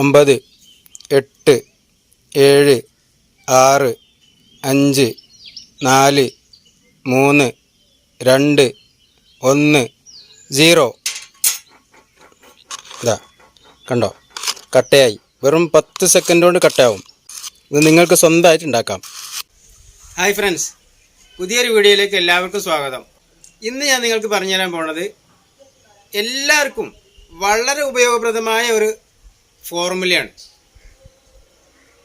ഒമ്പത് എട്ട് ഏഴ് ആറ് അഞ്ച് നാല് മൂന്ന് രണ്ട് ഒന്ന് സീറോ. ഇതാ കണ്ടോ? കട്ടയായി. വെറും പത്ത് സെക്കൻഡ് കൊണ്ട് കട്ടയാവും ഇത് നിങ്ങൾക്ക് സ്വന്തമായിട്ട് ഉണ്ടാക്കാം. ഹായ് ഫ്രണ്ട്സ് പുതിയൊരു വീഡിയോയിലേക്ക് എല്ലാവർക്കും സ്വാഗതം. ഇന്ന് ഞാൻ നിങ്ങൾക്ക് പറഞ്ഞു തരാൻ പോണത് എല്ലാവർക്കും വളരെ ഉപയോഗപ്രദമായ ഒരു ഫോർമുലയാണ്.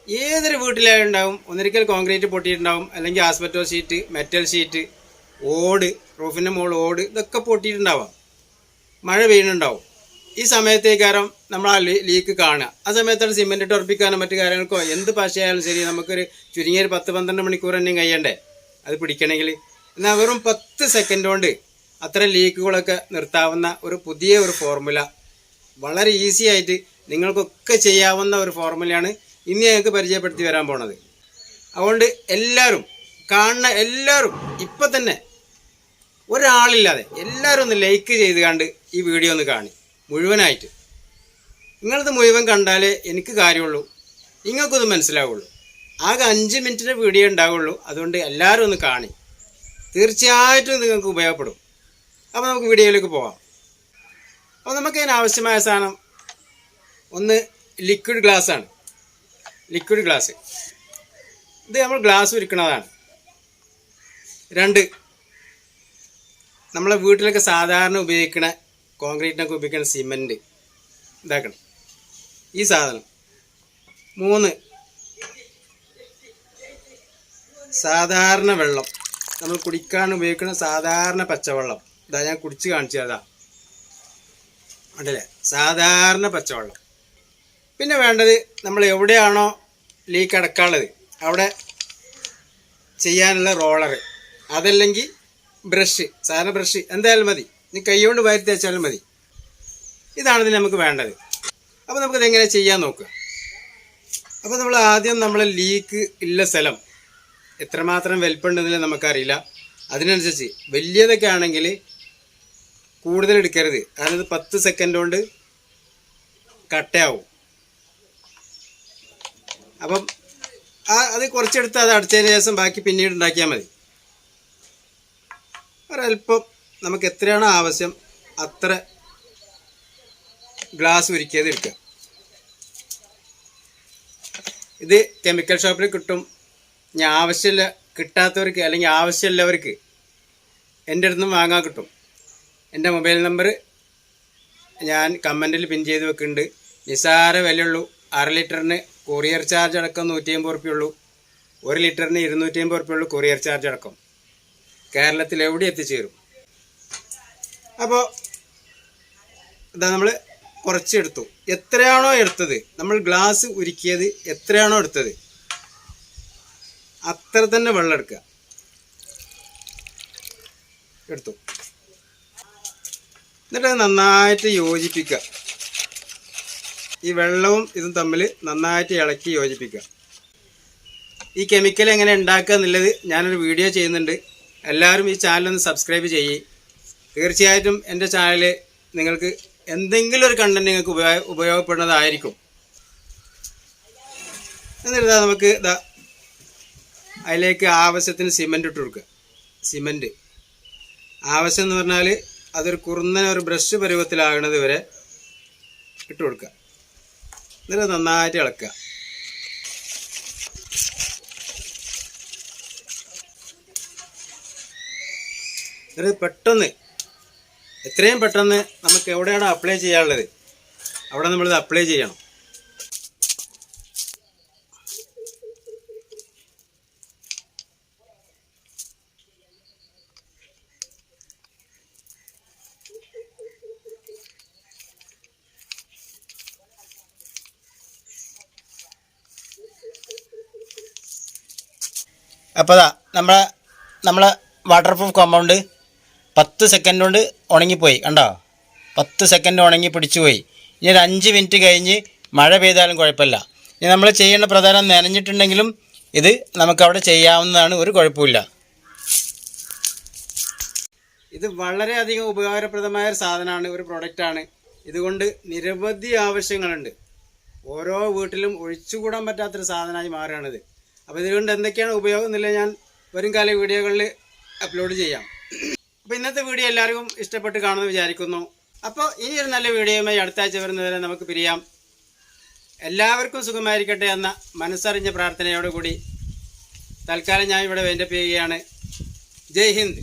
ഏതൊരു വീട്ടിലായുണ്ടാവും ഒന്നിരിക്കൽ കോൺക്രീറ്റ് പൊട്ടിയിട്ടുണ്ടാവും. അല്ലെങ്കിൽ ആസ്പെറ്റോ ഷീറ്റ് മെറ്റൽ ഷീറ്റ് ഓട് റൂഫിന്റെ മുകളിൽ ഓട് ഇതൊക്കെ പൊട്ടിയിട്ടുണ്ടാവാം. മഴ പെയ്യുന്നുണ്ടാവും. ഈ സമയത്തേക്കാരം നമ്മൾ ആ ലീക്ക് കാണുക. ആ സമയത്താണ് സിമെന്റ് ഇട്ട് ഉറപ്പിക്കാനോ മറ്റു കാര്യങ്ങൾക്കോ എന്ത് പശയായാലും ശരി നമുക്കൊരു ചുരുങ്ങിയ ഒരു പത്ത് പന്ത്രണ്ട് മണിക്കൂർ തന്നെ കഴിയണ്ടേ? അത് പിടിക്കണമെങ്കിൽ. എന്നാൽ വെറും പത്ത് സെക്കൻഡ് കൊണ്ട് അത്തരം ലീക്കുകളൊക്കെ നിർത്താവുന്ന ഒരു പുതിയ ഒരു ഫോർമുല. വളരെ ഈസി ആയിട്ട് നിങ്ങൾക്കൊക്കെ ചെയ്യാവുന്ന ഒരു ഫോർമുലയാണ് ഇന്ന് ഞങ്ങൾക്ക് പരിചയപ്പെടുത്തി വരാൻ പോണത്. അതുകൊണ്ട് എല്ലാവരും കാണുന്ന എല്ലാവരും ഇപ്പം തന്നെ ഒരാളില്ലാതെ എല്ലാവരും ഒന്ന് ലൈക്ക് ചെയ്ത് കണ്ട് ഈ വീഡിയോ ഒന്ന് കാണി. മുഴുവനായിട്ട്. നിങ്ങളിത് മുഴുവൻ കണ്ടാലേ എനിക്ക് കാര്യമുള്ളൂ. നിങ്ങൾക്കൊന്ന് മനസ്സിലാവുള്ളൂ. ആകെ അഞ്ച് മിനിറ്റിന്റെ വീഡിയോ ഉണ്ടാവുള്ളൂ. അതുകൊണ്ട് എല്ലാവരും ഒന്ന് കാണി. തീർച്ചയായിട്ടും നിങ്ങൾക്ക് ഉപയോഗപ്പെടും. അപ്പോൾ നമുക്ക് വീഡിയോയിലേക്ക് പോവാം. അപ്പോൾ നമുക്ക് അതിന് ആവശ്യമായ സാധനം ഒന്ന് ലിക്വിഡ് ഗ്ലാസ് ആണ്. ലിക്വിഡ് ഗ്ലാസ് ഇത് നമ്മൾ ഗ്ലാസ് ഒരുക്കുന്നതാണ് രണ്ട് നമ്മളെ വീട്ടിലൊക്കെ സാധാരണ ഉപയോഗിക്കുന്ന കോൺക്രീറ്റിനൊക്കെ ഉപയോഗിക്കുന്ന സിമന്റ് ഇതാക്കണം. ഈ സാധനം. മൂന്ന് സാധാരണ വെള്ളം. നമ്മൾ കുടിക്കാൻ ഉപയോഗിക്കുന്ന സാധാരണ പച്ചവെള്ളം. ഇതാ ഞാൻ കുടിച്ച് കാണിച്ചു തരാം ഉണ്ടല്ലേ സാധാരണ പച്ചവെള്ളം. പിന്നെ വേണ്ടത് നമ്മൾ എവിടെയാണോ ലീക്ക് അടക്കാനുള്ളത്. അവിടെ ചെയ്യാനുള്ള റോളർ അതല്ലെങ്കിൽ ബ്രഷ് സാധാരണ ബ്രഷ് എന്തായാലും മതി. നീ കൈകൊണ്ട് വാരി തേച്ചാലും മതി. ഇതാണ് നമുക്ക് വേണ്ടത്. അപ്പോൾ നമുക്കിത് എങ്ങനെ ചെയ്യാൻ നോക്കുക. അപ്പോൾ നമ്മൾ ആദ്യം നമ്മൾ ലീക്ക് ഉള്ള സ്ഥലം എത്രമാത്രം വലിപ്പമുണ്ടെന്നില്ല നമുക്കറിയില്ല. അതിനനുസരിച്ച് വലിയതൊക്കെ ആണെങ്കിൽ കൂടുതൽ എടുക്കരുത്. അതായത് പത്ത് സെക്കൻഡ് കൊണ്ട് കട്ടയാവും. അപ്പം ആ അത് കുറച്ചെടുത്ത് അത് അടച്ചതിന് ശേഷം ബാക്കി പിന്നീട് ഉണ്ടാക്കിയാൽ മതി. ഒരല്പം നമുക്ക് എത്രയാണോ ആവശ്യം അത്ര ഗ്ലാസ് ഉരുക്കിയത് എടുക്കുക ഇത് കെമിക്കൽ ഷോപ്പിൽ കിട്ടും. ഞാൻ ആവശ്യമില്ല കിട്ടാത്തവർക്ക് അല്ലെങ്കിൽ ആവശ്യമുള്ളവർക്ക് എന്റെ അടുത്തും വാങ്ങാൻ കിട്ടും. എന്റെ മൊബൈൽ നമ്പർ ഞാൻ കമന്റിൽ പിൻ ചെയ്ത് വെക്കുന്നുണ്ട്. നിസ്സാര വിലയുള്ളൂ. അര ലിറ്ററിന് കൊറിയർ ചാർജ് അടക്കം നൂറ്റി അമ്പത് റുപ്യുള്ളൂ ഒരു ലിറ്ററിന് ഇരുന്നൂറ്റി അമ്പത് റുപ്യുള്ളൂ കൊറിയർ ചാർജ് അടക്കം. കേരളത്തിൽ എവിടെ എത്തിച്ചേരും? അപ്പോൾ ഇതാ നമ്മൾ കുറച്ച് എടുത്തു എത്രയാണോ എടുത്തത്? നമ്മൾ ഗ്ലാസ് ഉരുക്കിയത് എത്രയാണോ എടുത്തത്? അത്ര തന്നെ വെള്ളം എടുക്കുക. എടുത്തു. എന്നിട്ട് നന്നായിട്ട് യോജിപ്പിക്കുക. ഈ വെള്ളവും ഇതും തമ്മിൽ നന്നായിട്ട് ഇളക്കി യോജിപ്പിക്കുക. ഈ കെമിക്കൽ എങ്ങനെ ഉണ്ടാക്കുക എന്നുള്ളത് ഞാനൊരു വീഡിയോ ചെയ്യുന്നുണ്ട്. എല്ലാവരും ഈ ചാനൽ ഒന്ന് സബ്സ്ക്രൈബ് ചെയ്യ്. തീർച്ചയായിട്ടും എന്റെ ചാനൽ നിങ്ങൾക്ക് എന്തെങ്കിലും ഒരു കണ്ടന്റ് നിങ്ങൾക്ക് ഉപയോഗ ഉപയോഗപ്പെടുന്നതായിരിക്കും. എന്നിട്ട് നമുക്ക് ഇതാ അതിലേക്ക് ആവശ്യത്തിന് സിമന്റ് ഇട്ട് കൊടുക്കുക. സിമന്റ് ആവശ്യം എന്ന് പറഞ്ഞാൽ അതൊരു കുറുന്നന ഒരു ബ്രഷ് പരുവത്തിലാകുന്നത് വരെ ഇട്ട് കൊടുക്കുക. എന്നിട്ട് നന്നായിട്ട് ഇളക്കുക. എന്നിട്ട് പെട്ടെന്ന് എത്രയും പെട്ടെന്ന് നമുക്ക് എവിടെയാണോ അപ്ലൈ ചെയ്യാനുള്ളത് അവിടെ നമ്മളിത് അപ്ലൈ ചെയ്യണം. അപ്പോൾ അതാ നമ്മളെ നമ്മളെ വാട്ടർ പ്രൂഫ് കോമ്പൗണ്ട് പത്ത് സെക്കൻഡ് കൊണ്ട് ഉണങ്ങിപ്പോയി കണ്ടോ? പത്ത് സെക്കൻഡ് ഉണങ്ങി പിടിച്ചു പോയി ഇനി ഒരു അഞ്ച് മിനിറ്റ് കഴിഞ്ഞ് മഴ പെയ്താലും കുഴപ്പമില്ല. ഇനി നമ്മൾ ചെയ്യേണ്ട പ്രധാനം നനഞ്ഞിട്ടുണ്ടെങ്കിലും ഇത് നമുക്കവിടെ ചെയ്യാവുന്നതാണ് ഒരു കുഴപ്പമില്ല ഇത് വളരെയധികം ഉപകാരപ്രദമായ ഒരു സാധനമാണ് ഒരു പ്രൊഡക്റ്റാണ് ഇതുകൊണ്ട് നിരവധി ആവശ്യങ്ങളുണ്ട്. ഓരോ വീട്ടിലും ഒഴിച്ചുകൂടാൻ പറ്റാത്തൊരു സാധനമായി മാറുകയാണിത്. അപ്പോൾ ഇതുകൊണ്ട് എന്തൊക്കെയാണ് ഉപയോഗം എന്നുള്ളത് ഞാൻ വരും കാല വീഡിയോകളിൽ അപ്ലോഡ് ചെയ്യാം. അപ്പോൾ ഇന്നത്തെ വീഡിയോ എല്ലാവർക്കും ഇഷ്ടപ്പെട്ട് കാണുമെന്ന് വിചാരിക്കുന്നു. അപ്പോൾ ഇനി ഒരു നല്ല വീഡിയോയുമായി അടുത്ത ആഴ്ച വരുന്നവരെ നമുക്ക് പിരിയാം. എല്ലാവർക്കും സുഖമായിരിക്കട്ടെ എന്ന മനസ്സറിഞ്ഞ പ്രാർത്ഥനയോടുകൂടി തൽക്കാലം ഞാൻ ഇവിടെ വേണ്ടപ്പ് ചെയ്യുകയാണ്. ജയ് ഹിന്ദ്.